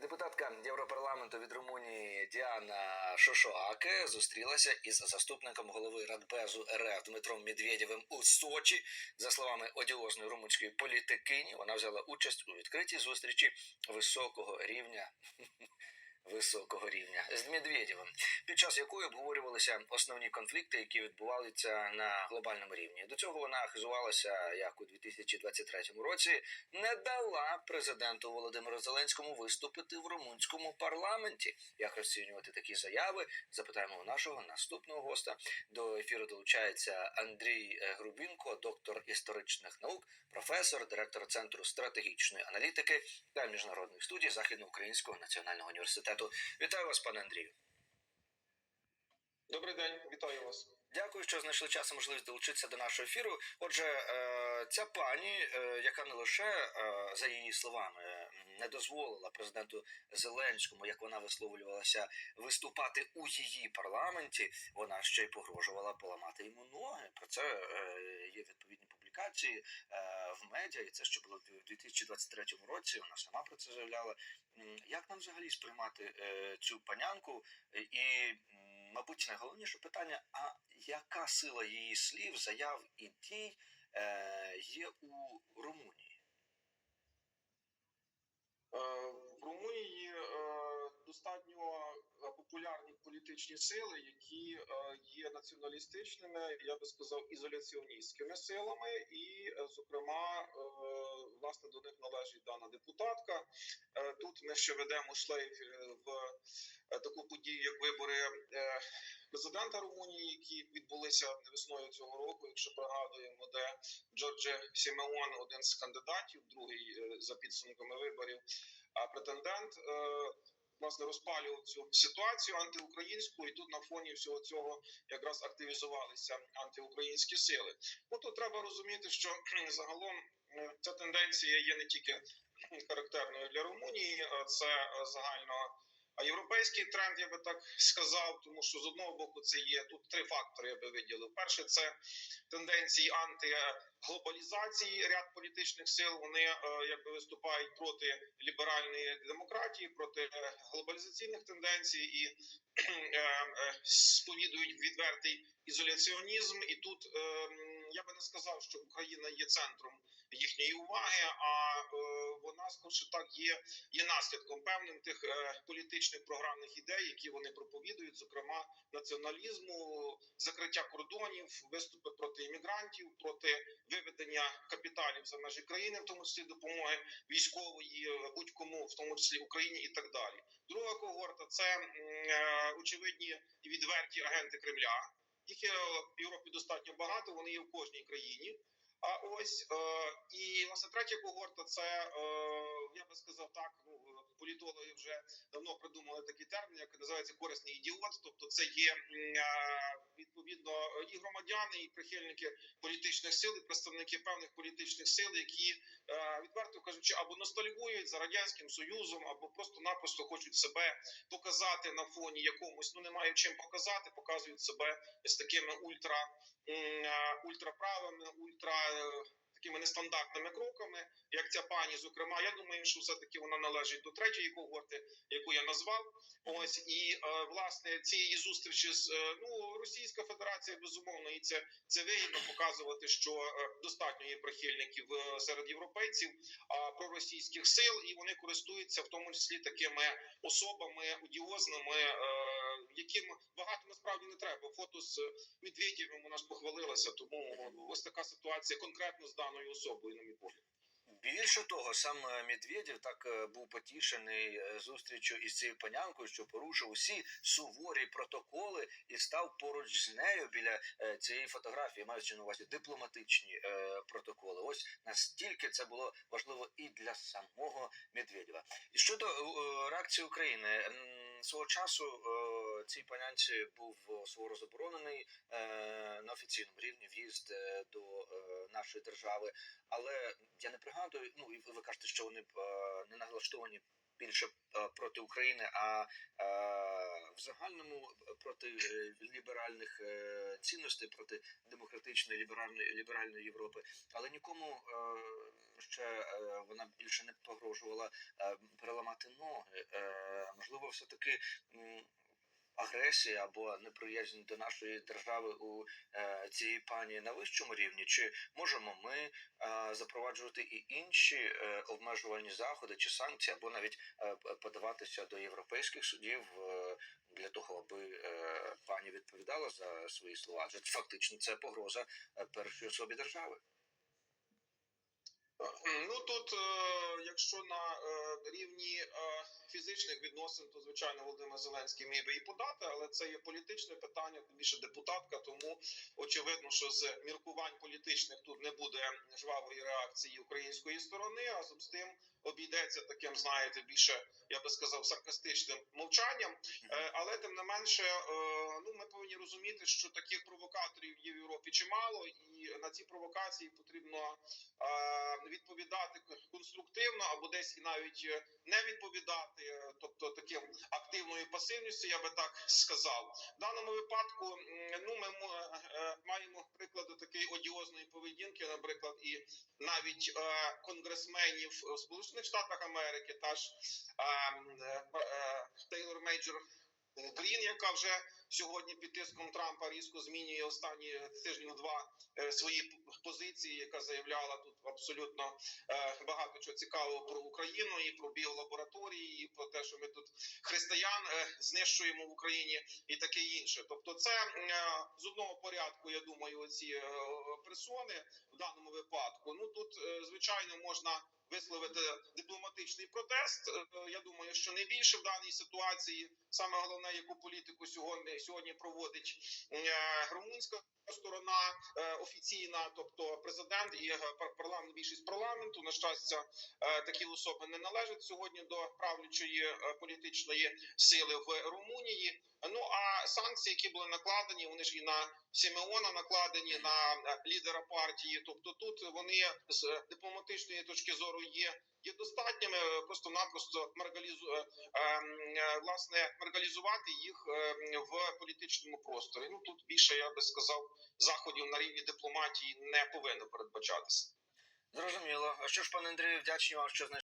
Депутатка Європарламенту від Румунії Діана Шошоаке зустрілася із заступником голови Радбезу РФ Дмитром Медведєвим у Сочі. За словами одіозної румунської політикині, вона взяла участь у відкритій зустрічі високого рівня. Високого рівня з Медведєвим, під час якої обговорювалися основні конфлікти, які відбувалися на глобальному рівні. До цього вона хизувалася, як у 2023 році не дала президенту Володимиру Зеленському виступити в румунському парламенті. Як розцінювати такі заяви? Запитаємо у нашого наступного госта. До ефіру долучається Андрій е, Грубінко, доктор історичних наук, професор, директор центру стратегічної аналітики та міжнародних студій Західноукраїнського національного університету. Вітаю вас, пане Андрію. Добрий день, вітаю вас. Дякую, що знайшли час і можливість долучитися до нашого ефіру. Отже, е, ця пані, е, яка не лише е, за її словами не дозволила президенту Зеленському, як вона висловлювалася, виступати у її парламенті, вона ще й погрожувала поламати йому ноги. Про це є відповідні публікації в медіа, і це ще було в 2023 році. Вона сама про це заявляла. Як нам взагалі сприймати цю панянку і? Мабуть, найголовніше питання: а яка сила її слів, заяв і дій е, є у Румунії? Е, В Румунії е, достатньо е, популярні політичні сили, які е, є націоналістичними, я би сказав, ізоляціоністськими силами, і, е, зокрема, власне, до них належить дана депутатка. Тут ми ще ведемо шлейф в таку подію, як вибори президента Румунії, які відбулися весною цього року. Якщо пригадуємо, де Джордже Сімеон, один з кандидатів, другий за підсумками виборів, а претендент. Власне, розпалював цю ситуацію антиукраїнську, і тут на фоні всього цього якраз активізувалися антиукраїнські сили. Ну тут треба розуміти, що загалом е, ця тенденція є не тільки характерною для Румунії, це е, загально а європейський тренд, я би так сказав, тому що з одного боку це є тут три фактори. Я би виділив. Перше, це тенденції антиглобалізації. Ряд політичних сил вони е, якби виступають проти ліберальної демократії, проти глобалізаційних тенденцій і е, е, сповідують відвертий ізоляціонізм. І тут е, я би не сказав, що Україна є центром їхньої уваги, а вона скорше так є є наслідком певним тих е, політичних програмних ідей, які вони проповідують, зокрема націоналізму, закриття кордонів, виступи проти іммігрантів, проти виведення капіталів за межі країни, в тому числі допомоги військової е, будь-кому, в тому числі Україні, і так далі. Друга когорта це е, очевидні і відверті агенти Кремля. Їх є в Європі достатньо багато. Вони є в кожній країні. А ось е, і власне третя когорта це е, я би сказав так. Ну політологи вже давно придумали такий термін, як називається корисний ідіот. Тобто, це є відповідно і громадяни, і прихильники політичних сил, і представники певних політичних сил, які е, відверто кажучи, або ностальгують за радянським союзом, або просто-напросто хочуть себе показати на фоні якомусь. Ну немає чим показати, показують себе з такими ультра ультраправими, ультра е, такими нестандартними кроками, як ця пані. Зокрема, я думаю, що все таки вона належить до третьої когорти, яку я назвав. Ось і е, власне цієї зустрічі з е, ну Російська Федерація безумовно і це це вигідно показувати, що е, достатньо є прихильників серед європейців проросійських сил, і вони користуються в тому числі такими особами одіозними, яким багато насправді не треба. Фото з Медведєвим вона ж похвалилася, тому ось така ситуація конкретно з даною особою, на мій погляд. Більше того, сам е, Медведєв так е, був потішений е, зустрічю із цією панянкою, що порушив усі суворі протоколи і став поруч з нею біля е, цієї фотографії, маючи на увазі дипломатичні е, протоколи. Ось настільки це було важливо і для самого Медведєва. І щодо е, реакції України. Свого часу е, цій панянці був е, суворо заборонений е, на офіційному рівні в'їзд е, до нашої держави. Але я не пригадую. Ну і ви- кажете, що вони не налаштовані більше проти України, а в загальному проти ліберальних цінностей, проти демократичної ліберальної ліберальної Європи. Але нікому ще вона більше не погрожувала переламати ноги. Можливо, все таки. Агресія або неприязнь до нашої держави у е, цієї пані на вищому рівні, чи можемо ми е, запроваджувати і інші е, обмежувальні заходи чи санкції, або навіть подаватися до європейських судів для того, аби пані відповідала за свої слова? Адже фактично це погроза першій особі держави. Ну тут, е, якщо на е, рівні е, фізичних відносин, то звичайно Володимир Зеленський міг би і подати, але це є політичне питання, тим більше депутатка. Тому очевидно, що з міркувань політичних тут не буде жвавої реакції української сторони. А з тим обійдеться таким, знаєте, більше я би сказав, саркастичним мовчанням. Е, Але тим не менше, е, ну ми повинні розуміти, що таких провокаторів є в Європі чимало, і на ці провокації потрібно е, відповідати конструктивно або десь і навіть не відповідати, тобто таким активною пасивністю, я би так сказав. В даному випадку ну ми мо- маємо приклади такої одіозної поведінки, наприклад, і навіть конгресменів в Сполучених Штатах Америки, та ж е, е, е, Тейлор Мейджор Грін, яка вже сьогодні під тиском Трампа різко змінює останні тижнів два е, свої позиції, яка заявляла тут абсолютно е, багато чого цікавого про Україну і про біолабораторії, і про те, що ми тут християн е, знищуємо в Україні, і таке інше. Тобто, це з одного порядку, я думаю, ці персони в даному випадку. Ну тут звичайно можна висловити дипломатичний протест. Я думаю, що не більше в даній ситуації. Саме головне, яку політику сьогодні сьогодні проводить е, румунська сторона е, офіційна, тобто президент і парламент, більшість парламенту. На щастя, е, такі особи не належать сьогодні до правлячої політичної сили в Румунії. Ну а санкції, які були накладені, вони ж і на Сімеона накладені на лідера партії. Тобто, тут вони з дипломатичної точки зору є. Є достатніми просто-напросто маргалізу е, е, власне маргалізувати їх в політичному просторі. Ну тут більше я би сказав заходів на рівні дипломатії не повинно передбачатися. Зрозуміло. А що ж, пане Андрію, вдячні вам, що знайшли